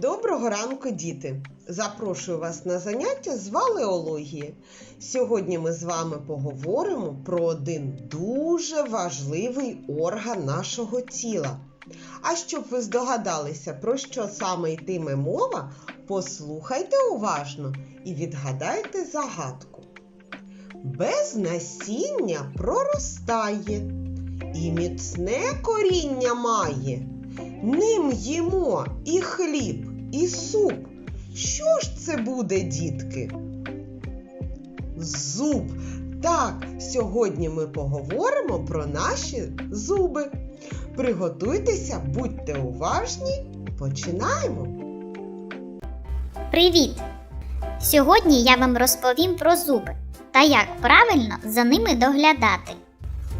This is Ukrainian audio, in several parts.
Доброго ранку, діти! Запрошую вас на заняття з валеології. Сьогодні ми з вами поговоримо про один дуже важливий орган нашого тіла. А щоб ви здогадалися, про що саме йтиме мова, послухайте уважно і відгадайте загадку. Без насіння проростає і міцне коріння має. Ним їмо і хліб, і суп. Що ж це буде, дітки? Зуб. Так, сьогодні ми поговоримо про наші зуби. Приготуйтеся, будьте уважні. Починаємо. Привіт! Сьогодні я вам розповім про зуби та як правильно за ними доглядати.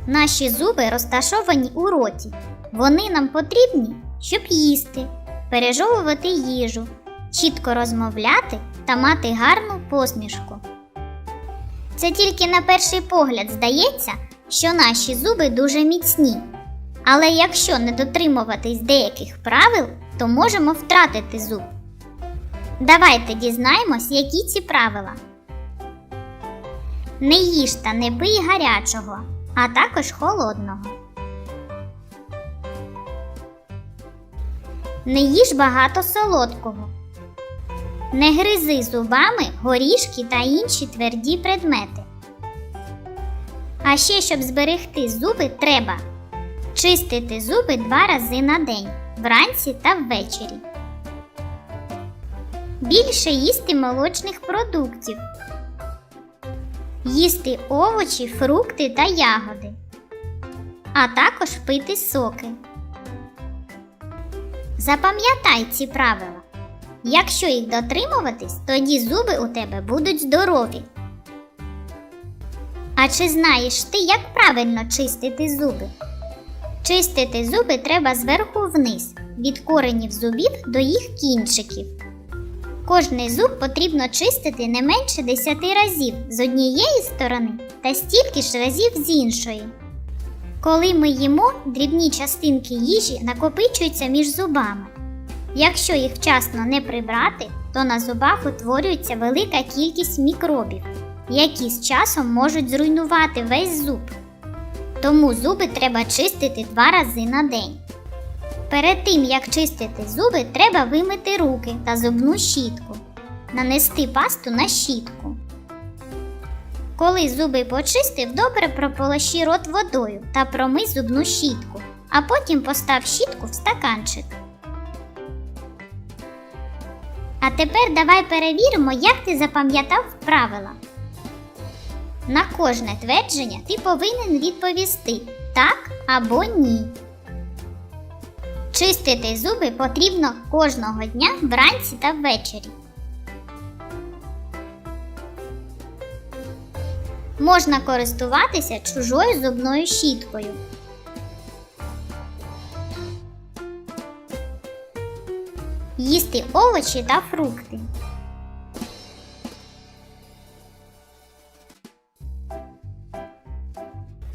Наші зуби розташовані у роті. Вони нам потрібні, щоб їсти, пережовувати їжу, чітко розмовляти та мати гарну посмішку. Це тільки на перший погляд здається, що наші зуби дуже міцні. Але якщо не дотримуватись деяких правил, то можемо втратити зуб. Давайте дізнаємось, які ці правила. Не їж та не пий гарячого, а також холодного. Не їж багато солодкого. Не гризи зубами горішки та інші тверді предмети. А ще, щоб зберегти зуби, треба чистити зуби два рази на день вранці та ввечері. Більше їсти молочних продуктів. Їсти овочі, фрукти та ягоди. А також пити соки. Запам'ятай ці правила. Якщо їх дотримуватись, тоді зуби у тебе будуть здорові. А чи знаєш ти, як правильно чистити зуби? Чистити зуби треба зверху вниз, від коренів зубів до їх кінчиків. Кожний зуб потрібно чистити не менше 10 разів з однієї сторони та стільки ж разів з іншої. Коли ми їмо, дрібні частинки їжі накопичуються між зубами. Якщо їх вчасно не прибрати, то на зубах утворюється велика кількість мікробів, які з часом можуть зруйнувати весь зуб. Тому зуби треба чистити два рази на день. Перед тим як чистити зуби, треба вимити руки та зубну щітку, нанести пасту на щітку. Коли зуби почистив, добре прополощи рот водою та промий зубну щітку, а потім постав щітку в стаканчик. А тепер давай перевіримо, як ти запам'ятав правила. На кожне твердження ти повинен відповісти так або ні. Чистити зуби потрібно кожного дня вранці та ввечері. Можна користуватися чужою зубною щіткою. Їсти овочі та фрукти.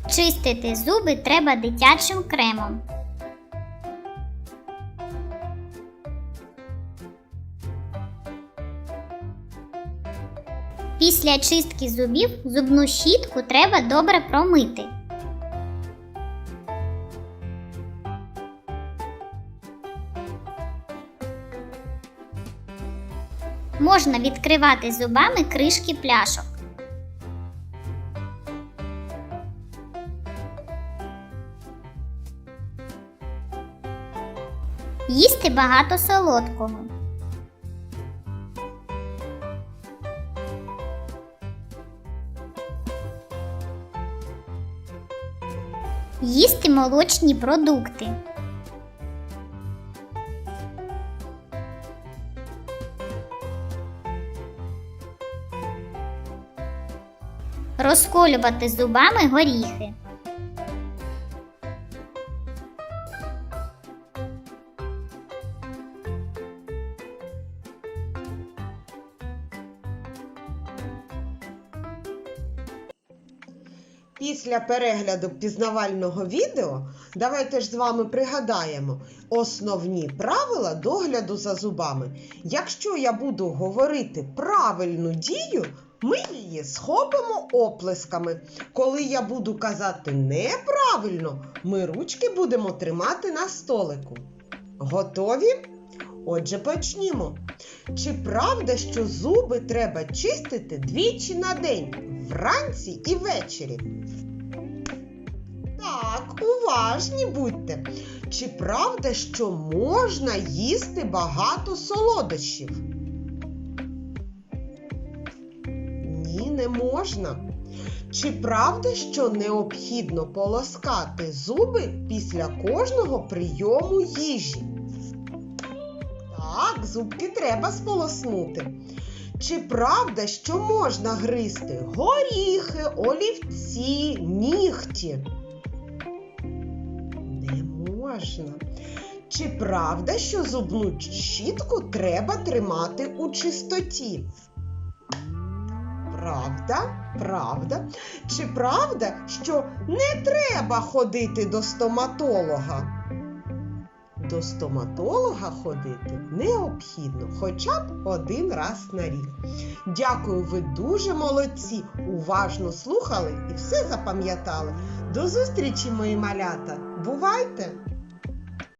Чистити зуби треба дитячим кремом. Після чистки зубів зубну щітку треба добре промити. Можна відкривати зубами кришки пляшок. Їсти багато солодкого. Їсти молочні продукти. Розколювати зубами горіхи. Після перегляду пізнавального відео давайте ж з вами пригадаємо основні правила догляду за зубами. Якщо я буду говорити правильну дію, ми її схопимо оплесками. Коли я буду казати неправильно, ми ручки будемо тримати на столику. Готові? Отже, почнімо. Чи правда, що зуби треба чистити двічі на день, вранці і ввечері? Так, уважні будьте. Чи правда, що можна їсти багато солодощів? Ні, не можна. Чи правда, що необхідно полоскати зуби після кожного прийому їжі? Так, зубки треба сполоснути. Чи правда, що можна гризти горіхи, олівці, нігті? Не можна. Чи правда, що зубну щітку треба тримати у чистоті? Правда, правда. Чи правда, що не треба ходити до стоматолога? До стоматолога ходити необхідно хоча б один раз на рік. Дякую, ви дуже молодці, уважно слухали і все запам'ятали. До зустрічі, мої малята! Бувайте!